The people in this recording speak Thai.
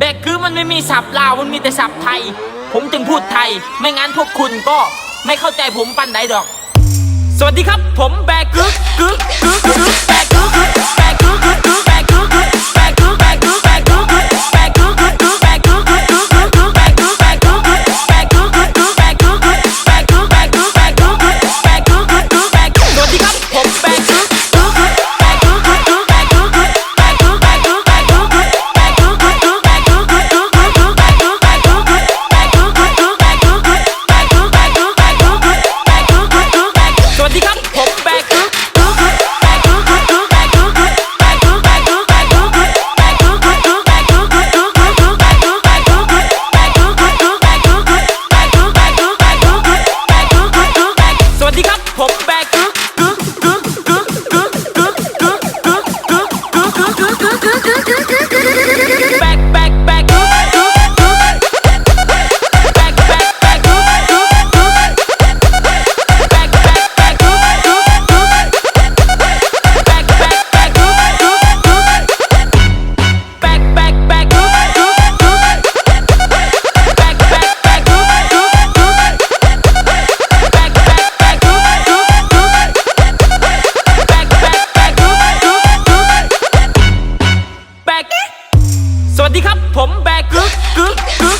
เด็กคือมันไม่มีศัพท์ลาวมันมีแต่ศัพท์ไทย ผมจึงพูดไทย ไม่งั้นพวกคุณก็ไม่เข้าใจผมปันใดดอก สวัสดีครับ ผมแบก back. วัสดีครับ ผมแบกกึกกึกกึก